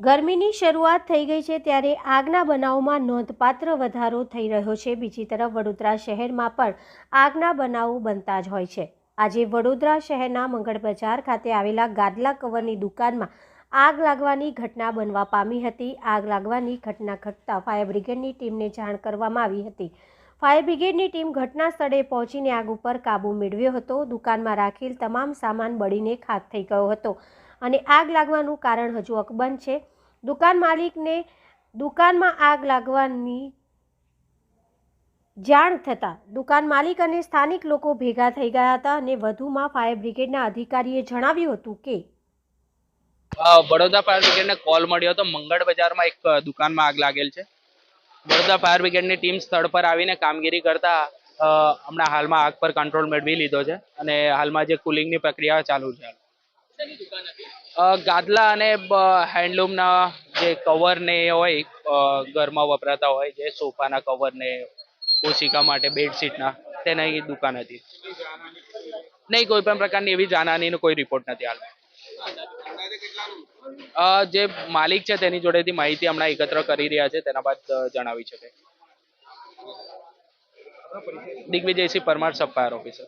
ગરમીની શરૂઆત થઈ ગઈ છે ત્યારે આગના બનાવમાં નોંધપાત્ર વધારો થઈ રહ્યો છે. બીજી તરફ વડોદરા શહેરમાં પણ આગના બનાવો બનતા જ હોય છે. આજે વડોદરા શહેરના મંગળ બજાર ખાતે આવેલા ગાદલા કવરની દુકાનમાં આગ લાગવાની ઘટના બનવા પામી હતી. આગ લાગવાની ઘટના ઘટતા ફાયર બ્રિગેડની ટીમને જાણ કરવામાં આવી હતી. ફાયર બ્રિગેડની ટીમ ઘટના સ્થળે પહોંચીને આગ ઉપર કાબૂ મેળવ્યો હતો. દુકાનમાં રાખેલ તમામ સામાન બળીને ખાક થઈ ગયો હતો. અને આગ લાગવાનું કારણ હજુ અકબંધ છે. દુકાન માલિકને દુકાનમાં આગ લાગવાની જાણ થતાં દુકાન માલિક અને સ્થાનિક લોકો ભેગા થઈ ગયા હતા અને વધુમાં ફાયર બ્રિગેડના અધિકારીએ જણાવ્યું હતું કે વડોદરા ફાયર બ્રિગેડને કોલ મળ્યો હતો. મંગળ બજારમાં એક દુકાનમાં આગ લાગેલ છે. વડોદરા ફાયર બ્રિગેડની ટીમ સ્થળ પર આવીને કામગીરી કરતા હમણાં હાલમાં આગ પર કંટ્રોલ મેળવી લીધો છે અને હાલમાં જે કુલિંગની પ્રક્રિયા ચાલુ છે. ગાદલા અને હેન્ડલૂમના જે કવર ને એ હોય ઘરમાં વપરાતા હોય, જે સોફાના કવર ને, ઓશિકા માટે બેડશીટના તેની દુકાન હતી. નહીં, કોઈ પણ પ્રકારની એવી જાનહાનીનો કોઈ રિપોર્ટ નથી હાલ જે માલિક છે તેની જોડેથી માહિતી હમણાં એકત્ર કરી રહ્યા છે, તેના બાદ જણાવી શકે. Digvijaysinh Parmar sub fire officer